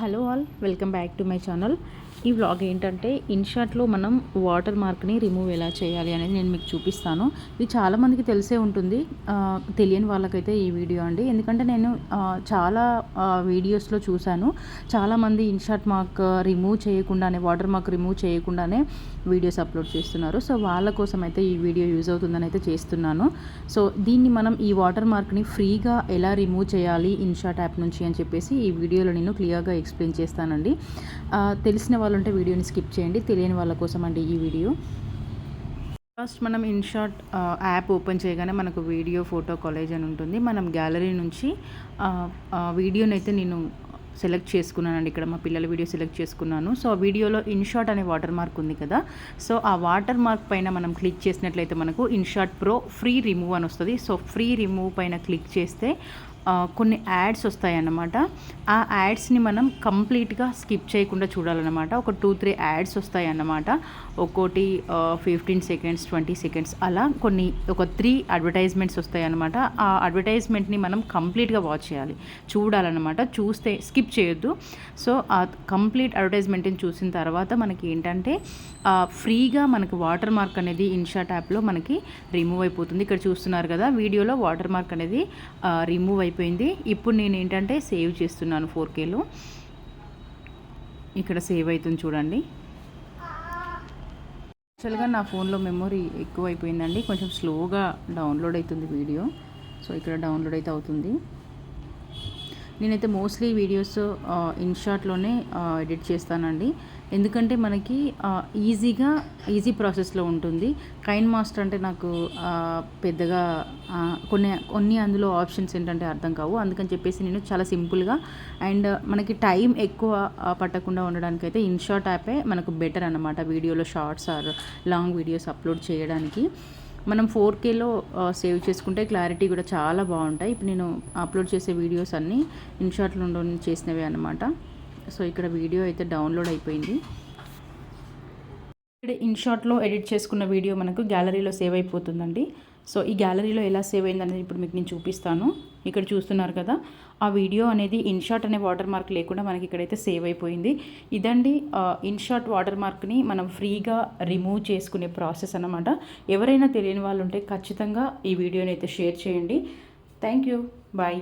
hello all welcome back to my channel ఈ vlog ఏంటంటే ఇన్షాట్లో మనం వాటర్ మార్క్ని రిమూవ్ ఎలా చేయాలి అనేది నేను మీకు చూపిస్తాను. ఇది చాలామందికి తెలిసే ఉంటుంది. తెలియని వాళ్ళకైతే ఈ వీడియో అండి. ఎందుకంటే నేను చాలా వీడియోస్లో చూశాను. చాలామంది ఇన్షాట్ మార్క్ రిమూవ్ చేయకుండానే వాటర్ మార్క్ రిమూవ్ చేయకుండానే వీడియోస్ అప్లోడ్ చేస్తున్నారు. సో వాళ్ళ కోసం అయితే ఈ వీడియో యూజ్ అవుతుందని అయితే చేస్తున్నాను. సో దీన్ని మనం ఈ వాటర్ మార్క్ని ఫ్రీగా ఎలా రిమూవ్ చేయాలి ఇన్షాట్ యాప్ నుంచి అని చెప్పేసి ఈ వీడియోలో నేను క్లియర్గా ఎక్స్ప్లెయిన్ చేస్తానండి. తెలిసిన వాళ్ళు ఉంటే వీడియోని స్కిప్ చేయండి. తెలియని వాళ్ళ కోసం అండి ఈ వీడియో. ఫస్ట్ మనం ఇన్షాట్ యాప్ ఓపెన్ చేయగానే మనకు వీడియో ఫోటో కాలేజ్ అని ఉంటుంది. మనం గ్యాలరీ నుంచి వీడియోని అయితే నేను సెలెక్ట్ చేసుకున్నానండి. ఇక్కడ మా పిల్లల వీడియో సెలెక్ట్ చేసుకున్నాను. సో ఆ వీడియోలో ఇన్షాట్ అనే వాటర్ మార్క్ ఉంది కదా. సో ఆ వాటర్ మార్క్ పైన మనం క్లిక్ చేసినట్లయితే మనకు ఇన్షాట్ ప్రో ఫ్రీ రిమూవ్ అని వస్తుంది. సో ఫ్రీ రిమూవ్ పైన క్లిక్ చేస్తే కొన్ని యాడ్స్ వస్తాయన్నమాట. ఆ యాడ్స్ని మనం కంప్లీట్గా స్కిప్ చేయకుండా చూడాలన్నమాట. ఒక టూ త్రీ యాడ్స్ వస్తాయన్నమాట. ఒక్కోటి ఫిఫ్టీన్ సెకండ్స్ ట్వంటీ సెకండ్స్ అలా కొన్ని ఒక త్రీ అడ్వర్టైజ్మెంట్స్ వస్తాయన్నమాట. ఆ అడ్వర్టైజ్మెంట్ని మనం కంప్లీట్గా వాచ్ చేయాలి. చూడాలన్నమాట. చూస్తే స్కిప్ చేయొద్దు. సో ఆ కంప్లీట్ అడ్వర్టైజ్మెంట్ని చూసిన తర్వాత మనకి ఏంటంటే ఫ్రీగా మనకి వాటర్ మార్క్ అనేది ఇన్షాట్ యాప్లో మనకి రిమూవ్ అయిపోతుంది. ఇక్కడ చూస్తున్నారు కదా వీడియోలో వాటర్ మార్క్ అనేది రిమూవ్ అయిపోయింది. ఇప్పుడు నేను ఏంటంటే సేవ్ చేస్తున్నాను ఫోర్ కేలో ఇక్కడ సేవ్ అవుతుంది చూడండి. యాక్చువల్గా నా ఫోన్లో మెమొరీ ఎక్కువ అయిపోయిందండి కొంచెం స్లోగా డౌన్లోడ్ అవుతుంది వీడియో. సో ఇక్కడ డౌన్లోడ్ అయితే అవుతుంది. నేనైతే మోస్ట్లీ వీడియోస్ ఇన్షాట్లోనే ఎడిట్ చేస్తానండి. ఎందుకంటే మనకి ఈజీగా ఈజీ ప్రాసెస్లో ఉంటుంది. కైన్ మాస్టర్ అంటే నాకు పెద్దగా కొన్ని కొన్ని అందులో ఆప్షన్స్ ఏంటంటే అర్థం కావు. అందుకని చెప్పేసి నేను చాలా సింపుల్గా అండ్ మనకి టైం ఎక్కువ పట్టకుండా ఉండడానికి అయితే ఇన్షాట్ యాపే మనకు బెటర్ అనమాట వీడియోలో shorts or long videos upload చేయడానికి. మనం ఫోర్ కేలో సేవ్ చేసుకుంటే క్లారిటీ కూడా చాలా బాగుంటాయి. ఇప్పుడు నేను అప్లోడ్ చేసే వీడియోస్ అన్నీ ఇన్షాట్లో చేసినవి చేసినవే అనమాట సో ఇక్కడ వీడియో అయితే డౌన్లోడ్ అయిపోయింది. ఇక్కడ ఇన్షాట్లో ఎడిట్ చేసుకున్న వీడియో మనకు గ్యాలరీలో సేవ్ అయిపోతుందండి. సో ఈ గ్యాలరీలో ఎలా సేవ్ అయింది అనేది ఇప్పుడు మీకు నేను చూపిస్తాను. ఇక్కడ చూస్తున్నారు కదా ఆ వీడియో అనేది ఇన్షాట్ అనే వాటర్ మార్క్ లేకుండా మనకి ఇక్కడైతే సేవ్ అయిపోయింది. ఇదండి ఇన్షాట్ వాటర్ మార్క్ని మనం ఫ్రీగా రిమూవ్ చేసుకునే ప్రాసెస్ అనమాట ఎవరైనా తెలియని వాళ్ళు ఉంటే ఖచ్చితంగా ఈ వీడియోని అయితే షేర్ చేయండి. Thank you. బాయ్.